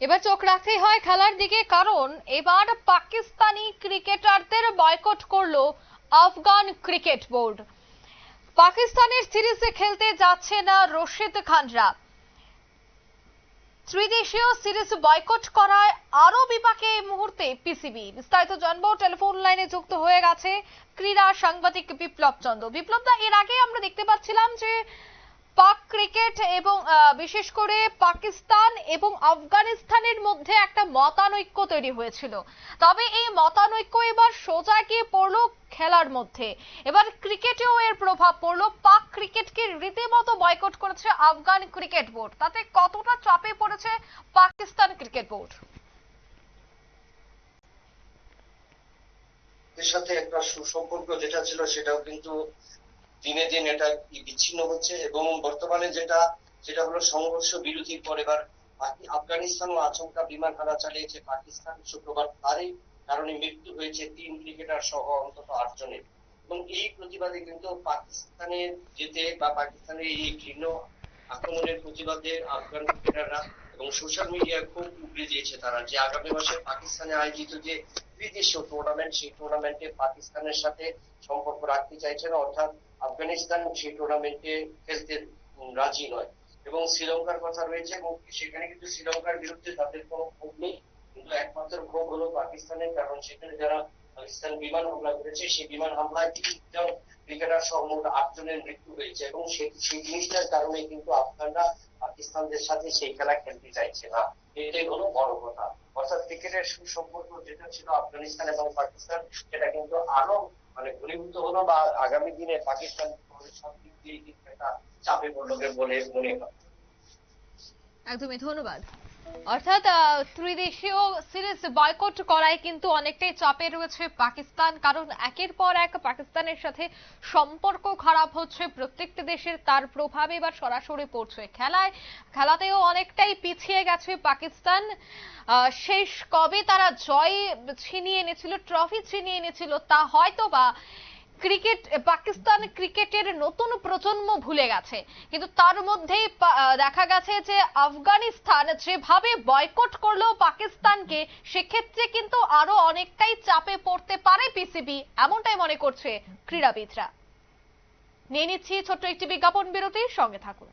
এবার চোখ রাখতেই হয় খেলার দিকে, কারণ এবার পাকিস্তানি ক্রিকেটারদের বয়কট করল আফগান ক্রিকেট বোর্ড। পাকিস্তানের সিরিজে খেলতে যাচ্ছে না রশিদ খানরা। ত্রিদেশীয় সিরিজ বয়কট করায় আরও বিপাকে এই মুহূর্তে পিসিবি। বিস্তারিত জানব, টেলিফোন লাইনে যুক্ত হয়ে গেছে ক্রীড়া সাংবাদিক বিপ্লব চন্দ্র। বিপ্লব দা, এর আগে আমরা দেখতে পাচ্ছিলাম যে পাক ক্রিকেট এবং বিশেষ করে পাকিস্তান এবং আফগানিস্তানের মধ্যে একটা মতানৈক্য তৈরি হয়েছিল। তবে এই মতানৈক্য এবার সোজা গিয়ে পড়ল খেলার মধ্যে। এবার ক্রিকেটেও এর প্রভাব পড়ল। পাক ক্রিকেটকে রীতিমতো বয়কট করেছে আফগান ক্রিকেট বোর্ড। তাতে কতটা চাপে পড়েছে পাকিস্তান ক্রিকেট বোর্ড? সাথে একটা সুসম্পর্ক যেটা ছিল সেটাও কিন্তু দিনে দিন এটা বিচ্ছিন্ন হচ্ছে এবং বর্তমানে যেটা, সেটা হলো সংঘর্ষ বিরতির পর এবার আফগানিস্তান ও আচমকা বিমান হানা চালিয়েছে পাকিস্তান। শুক্রবার তারই কারণে মৃত্যু হয়েছে তিন ক্রিকেটার সহ অন্তত আটজনের। এবং এই প্রতিবাদে কিন্তু পাকিস্তানে যেতে বা পাকিস্তানের এই ঘৃণ্য আক্রমণের প্রতিবাদে আফগান ক্রিকেটাররা এবং সোশ্যাল মিডিয়ায় খুব উগড়ে দিয়েছে তারা যে আগামী মাসে পাকিস্তানে আয়োজিত যে ত্রিদেশীয় টুর্নামেন্ট সেই টুর্নামেন্টে পাকিস্তানের সাথে সম্পর্ক রাখতে চাইছে না। অর্থাৎ আফগানিস্তান সেই টুর্নামেন্টে খেলতে রাজি নয়। এবং শ্রীলঙ্কার কথা রয়েছে এবং সেখানে কিন্তু শ্রীলঙ্কার বিরুদ্ধে তাদের কোনো ক্ষোভ নেই। কিন্তু একমাত্র ক্ষোভ হলো পাকিস্তানের, কারণ সেখানে যারা পাকিস্তান বিমান হামলা করেছে, সেই বিমান হামলায় তিনজন ক্রিকেটার সহ মোট আটজনের মৃত্যু হয়েছে এবং সেই জিনিসটার কারণে কিন্তু আফগানরা পাকিস্তানদের সাথে সেই খেলা খেলতে চাইছে না। এটাই হলো বড় কথা। অর্থাৎ ক্রিকেটের সুসম্পর্ক যেটা ছিল আফগানিস্তান এবং পাকিস্তান, সেটা কিন্তু আরও মানে ঘনীভূত হলো বা আগামী দিনে পাকিস্তান চাপে পড়ল বলে মনে হয়। একদমই, ধন্যবাদ। অর্থাৎ ত্রিদেশীয় সিরিজ বয়কট করায় কিন্তু অনেকটাই চাপে রয়েছে পাকিস্তান, কারণ একের পর এক পাকিস্তানের সাথে সম্পর্ক খারাপ হচ্ছে, প্রত্যেকটি দেশের তার প্রভাব এবার সরাসরি পড়ছে। খেলায়, খেলাতেও অনেকটাই গেছে পাকিস্তান। শেষ কবে তারা জয় ছিনিয়ে এনেছিল ট্রফি ছিনিয়ে এনেছিল, তা হয়তো বা ক্রিকেট, পাকিস্তান ক্রিকেটের নতুন প্রজন্ম ভুলে গেছে। কিন্তু তার মধ্যেই দেখা গেছে যে আফগানিস্তান যেভাবে বয়কট করল পাকিস্তানকে, সেক্ষেত্রে কিন্তু আরও অনেকটাই চাপে পড়তে পারে পিসিবি এমনটাই মনে করছে ক্রীড়াবিদরা। নিয়ে নিচ্ছি ছোট্ট একটি বিজ্ঞাপন বিরতির, সঙ্গে থাকুন।